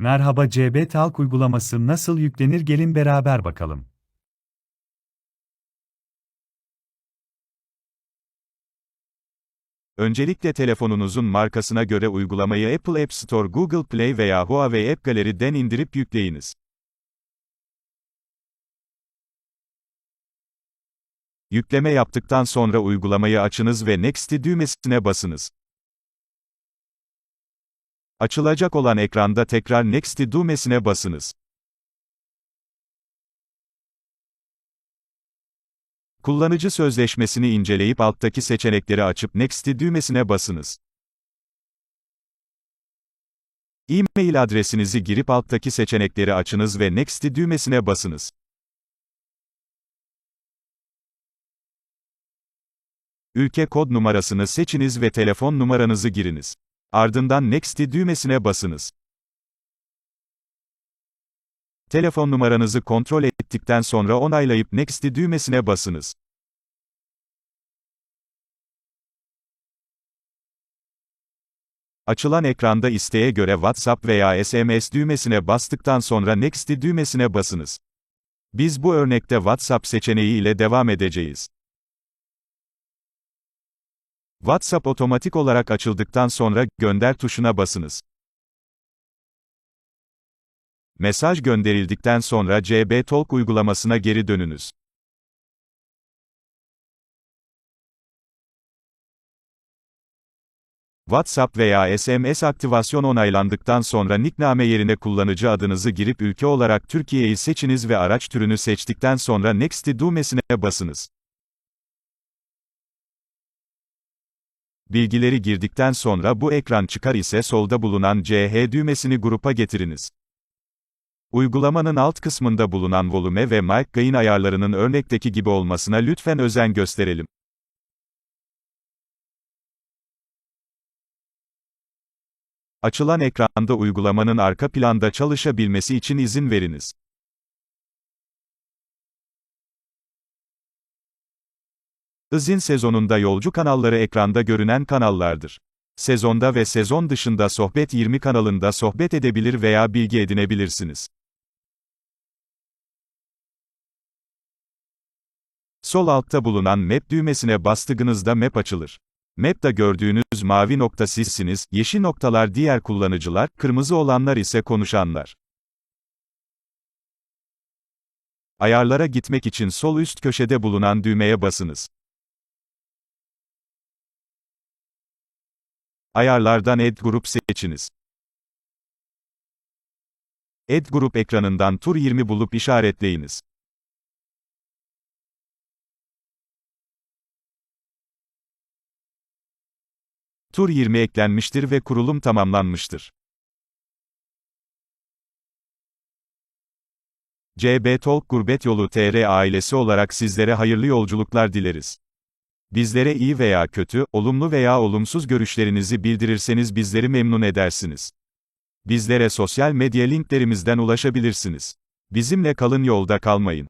Merhaba CB Talk uygulaması nasıl yüklenir gelin beraber bakalım. Öncelikle telefonunuzun markasına göre uygulamayı Apple App Store, Google Play veya Huawei App Gallery'den indirip yükleyiniz. Yükleme yaptıktan sonra uygulamayı açınız ve Next düğmesine basınız. Açılacak olan ekranda tekrar Next düğmesine basınız. Kullanıcı sözleşmesini inceleyip alttaki seçenekleri açıp Next düğmesine basınız. E-mail adresinizi girip alttaki seçenekleri açınız ve Next düğmesine basınız. Ülke kod numarasını seçiniz ve telefon numaranızı giriniz. Ardından Next düğmesine basınız. Telefon numaranızı kontrol ettikten sonra onaylayıp Next düğmesine basınız. Açılan ekranda isteğe göre WhatsApp veya SMS düğmesine bastıktan sonra Next düğmesine basınız. Biz bu örnekte WhatsApp seçeneği ile devam edeceğiz. WhatsApp otomatik olarak açıldıktan sonra gönder tuşuna basınız. Mesaj gönderildikten sonra CB Talk uygulamasına geri dönünüz. WhatsApp veya SMS aktivasyon onaylandıktan sonra nickname yerine kullanıcı adınızı girip ülke olarak Türkiye'yi seçiniz ve araç türünü seçtikten sonra Next düğmesine basınız. Bilgileri girdikten sonra bu ekran çıkar ise solda bulunan CH düğmesini grupa getiriniz. Uygulamanın alt kısmında bulunan volume ve mic gain ayarlarının örnekteki gibi olmasına lütfen özen gösterelim. Açılan ekranda uygulamanın arka planda çalışabilmesi için izin veriniz. Izin sezonunda yolcu kanalları ekranda görünen kanallardır. Sezonda ve sezon dışında Sohbet 20 kanalında sohbet edebilir veya bilgi edinebilirsiniz. Sol altta bulunan Map düğmesine bastığınızda Map açılır. Map'ta gördüğünüz mavi nokta sizsiniz, yeşil noktalar diğer kullanıcılar, kırmızı olanlar ise konuşanlar. Ayarlara gitmek için sol üst köşede bulunan düğmeye basınız. Ayarlardan Add Group seçiniz. Add Group ekranından Tur 20 bulup işaretleyiniz. Tur 20 eklenmiştir ve kurulum tamamlanmıştır. CB Talk Gurbet Yolu TR ailesi olarak sizlere hayırlı yolculuklar dileriz. Bizlere iyi veya kötü, olumlu veya olumsuz görüşlerinizi bildirirseniz bizleri memnun edersiniz. Bizlere sosyal medya linklerimizden ulaşabilirsiniz. Bizimle kalın yolda kalmayın.